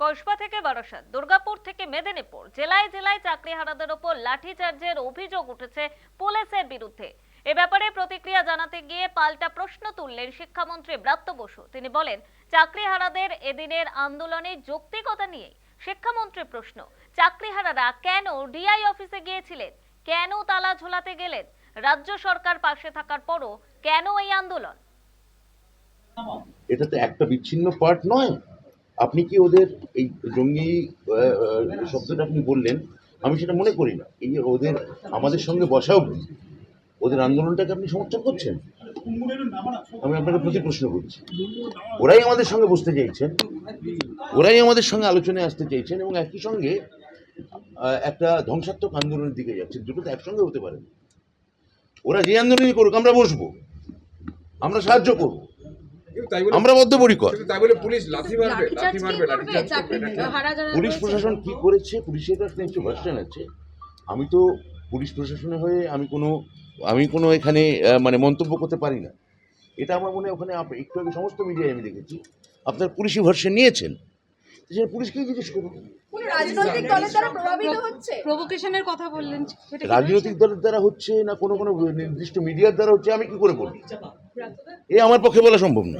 কসবা থেকে বারাসাত, দুর্গাপুর থেকে মেদিনীপুর জেলায় জেলায় চাকরিহারাদের ওপর লাঠিচার্জের অভিযোগ উঠেছে পুলিশের বিরুদ্ধে। এ ব্যাপারে প্রতিক্রিয়া জানাতে গিয়ে পাল্টা প্রশ্ন তুললেন শিক্ষামন্ত্রী ব্রাত্য বসু। তিনি বলেন, চাকরিহারাদের এদিনের আন্দোলনের যৌক্তিকতা নিয়ে শিক্ষামন্ত্রীর প্রশ্ন, চাকরিহারারা কেন ডিআই অফিসে গিয়েছিলেন? কেন তালা ঝোলাতে গেলেন? রাজ্য সরকার পাশে থাকার পরও কেন এই আন্দোলন? এটা তো একটা বিচ্ছিন্ন পার্ট নয়। আপনি কি ওদের এই জঙ্গি শব্দটা আপনি বললেন, আমি সেটা মনে করি না। এই যে ওদের আমাদের সঙ্গে বসা অবধি, ওদের আন্দোলনটাকে আপনি সমর্থন করছেন? আমি আপনাকে প্রতি প্রশ্ন করছি। ওরাই আমাদের সঙ্গে বসতে চাইছেন, ওরাই আমাদের সঙ্গে আলোচনায় আসতে চাইছেন এবং একই সঙ্গে একটা ধ্বংসাত্মক আন্দোলনের দিকে যাচ্ছে। দুটো তো একসঙ্গে হতে পারে ওরা যে আন্দোলনই করুক, আমরা বসবো। আমরা সাহায্য করব। আমরা বদ্ধপরিকর কিন্তু পুলিশ প্রশাসন কি করেছে? পুলিশের কাছে নিশ্চয় ভার্সন আছে। আমি তো পুলিশ প্রশাসনের হয়ে আমি কোনো আমি কোনো এখানে মানে মন্তব্য করতে পারি না। এটা আমার মনে হয় ওখানে একটু আগে সমস্ত মিডিয়ায় আমি দেখেছি। আপনার পুলিশি ভার্সন নিয়েছেন। সেটা পুলিশকেই জিজ্ঞেস করুন। রাজনৈতিক দলের দ্বারা প্রভাবিত হচ্ছে? প্রভোকেশনের কথা বললেন। রাজনৈতিক দলের দ্বারা হচ্ছে না কোনো কোনো নির্দিষ্ট মিডিয়ার দ্বারা হচ্ছে? আমি কি করে বলি এ আমার পক্ষে বলা সম্ভব না।